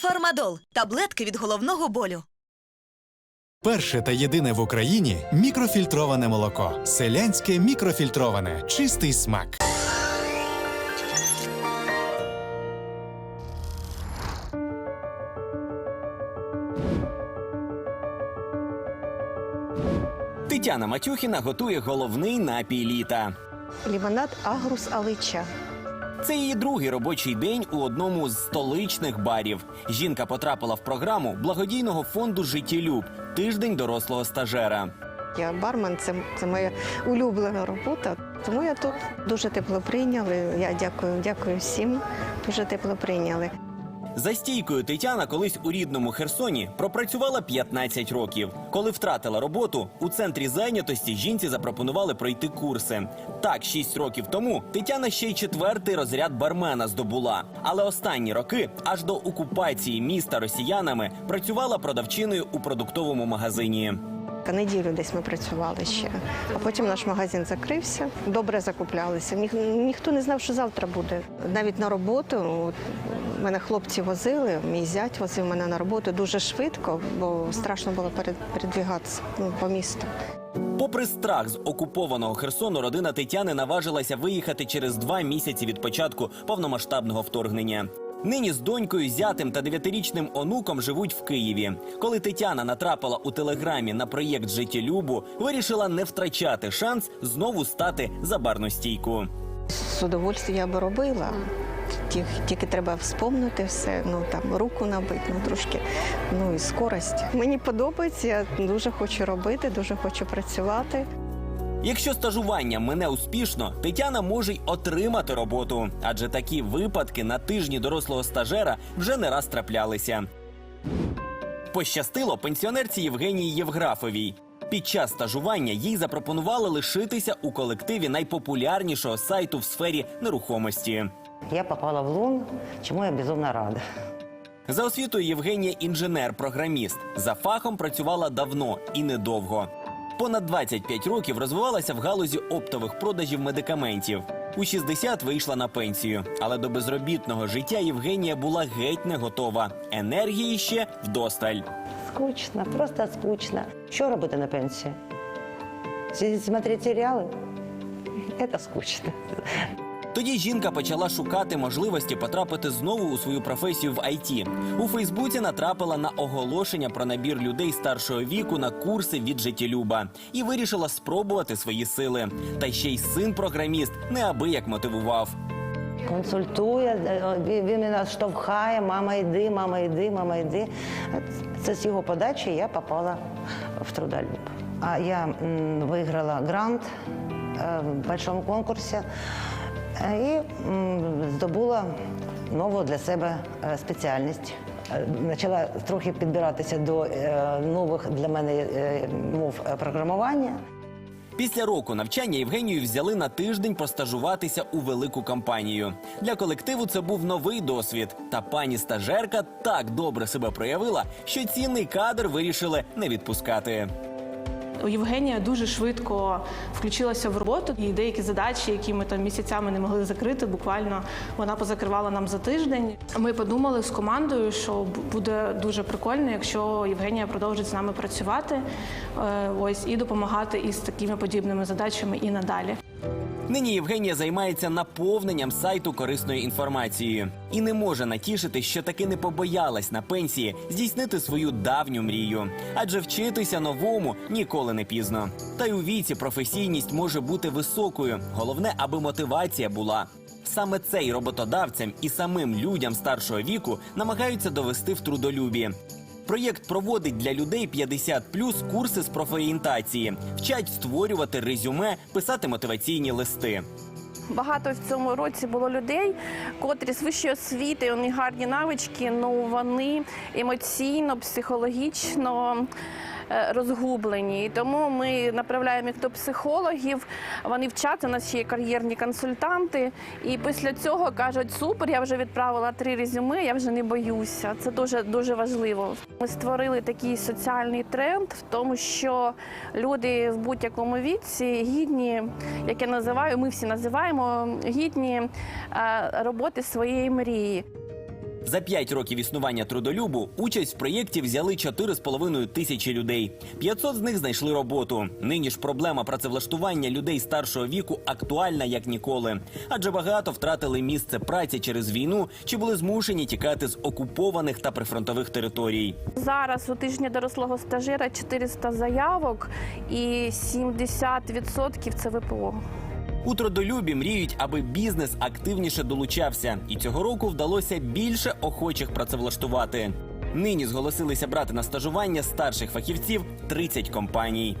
Фармадол таблетки від головного болю. Перше та єдине в Україні мікрофільтроване молоко. Селянське мікрофільтроване. Чистий смак. Тетяна Матюхіна готує головний напій літа. Лімонад Агрус Алича. Це її другий робочий день у одному з столичних барів. Жінка потрапила в програму благодійного фонду Життєлюб тиждень дорослого стажера. Я бармен, це, це моя улюблена робота. Тому я тут дуже тепло прийняли. Я дякую, дякую всім. Дуже тепло прийняли. За стійкою Тетяна колись у рідному Херсоні пропрацювала 15 років. Коли втратила роботу, у центрі зайнятості жінці запропонували пройти курси. Так, 6 років тому Тетяна ще й четвертий розряд бармена здобула. Але останні роки, аж до окупації міста росіянами, працювала продавчиною у продуктовому магазині. Неділю десь ми працювали ще. А потім наш магазин закрився. Добре закуплялися. Ніх, ніхто не знав, що завтра буде. Навіть на роботу от, мене хлопці возили, мій зять возив мене на роботу дуже швидко, бо страшно було перед, передвігатися ну, по місту. Попри страх з окупованого Херсону, родина Тетяни наважилася виїхати через два місяці від початку повномасштабного вторгнення. Нині з донькою, зятем та дев'ятирічним онуком живуть в Києві. Коли Тетяна натрапила у телеграмі на проєкт Життєлюбу, вирішила не втрачати шанс знову стати за барну стійку. З удовольствием я би робила. Тільки, треба вспомнити все, ну там руку набити, ну трошки, ну і скорость. Мені подобається, я дуже хочу робити, дуже хочу працювати. Якщо стажування мине успішно, Тетяна може й отримати роботу, адже такі випадки на тижні дорослого стажера вже не раз траплялися. Пощастило пенсіонерці Євгенії Євграфовій. Під час стажування їй запропонували лишитися у колективі найпопулярнішого сайту в сфері нерухомості. Я попала в Лун, чему я безумно рада. За освітою Євгенія інженер-програміст. За фахом працювала давно і недовго. Понад 25 років розвивалася в галузі оптових продажів медикаментів. У 60 вийшла на пенсію, але до безробітного життя Євгенія була геть не готова. Енергії ще вдосталь. Скучно, просто скучно. Що робити на пенсії? Сидіти, смотреть серіали? Це скучно. Тоді жінка почала шукати можливості потрапити знову у свою професію в ІТ. У Фейсбуці натрапила на оголошення про набір людей старшого віку на курси від життєлюба і вирішила спробувати свої сили. Та ще й син програміст неабияк мотивував. Консультує, е, він він мене штовхає, мама йди, мама йди, мама йди. Це з його подачі я попала в трудолюб. А я виграла грант е, в большому конкурсі е, і здобула нову для себе е, спеціальність. Е, Почала трохи підбиратися до е, нових для мене е, мов е, програмування. Після року навчання Євгенію взяли на тиждень постажуватися у велику компанію. Для колективу це був новий досвід. Та пані стажерка так добре себе проявила, що цінний кадр вирішили не відпускати. Євгенія дуже швидко включилася в роботу, і деякі задачі, які ми там місяцями не могли закрити, буквально вона позакривала нам за тиждень. Ми подумали з командою, що буде дуже прикольно, якщо Євгенія продовжить з нами працювати, е, ось і допомагати із такими подібними задачами і надалі. Нині Євгенія займається наповненням сайту корисною інформацією і не може натішити, що таки не побоялась на пенсії здійснити свою давню мрію. Адже вчитися новому ніколи не пізно. Та й у віці професійність може бути високою. Головне, аби мотивація була. Саме це й роботодавцям і самим людям старшого віку намагаються довести в трудолюбі. Проєкт проводить для людей 50 курси з профорієнтації, вчать створювати резюме, писати мотиваційні листи. Багато в цьому році було людей, котрі з вищої освіти, у них гарні навички, але вони емоційно, психологічно розгублені. Тому ми направляємо їх до психологів. Вони вчаться, у нас є кар'єрні консультанти. І після цього кажуть: супер, я вже відправила три резюме, я вже не боюся. Це дуже дуже важливо. Ми створили такий соціальний тренд в тому, що люди в будь-якому віці гідні, як я називаю, ми всі називаємо гідні е, роботи своєї мрії. За 5 років існування трудолюбу участь в проєкті взяли 4,5 тисячі людей. 500 з них знайшли роботу. Нині ж проблема працевлаштування людей старшого віку актуальна як ніколи, адже багато втратили місце праці через війну чи були змушені тікати з окупованих та прифронтових територій. Зараз у тижні дорослого стажира 400 заявок і 70% це ВПО. У трудолюбі мріють, аби бізнес активніше долучався, і цього року вдалося більше охочих працевлаштувати. Нині зголосилися брати на стажування старших фахівців 30 компаній.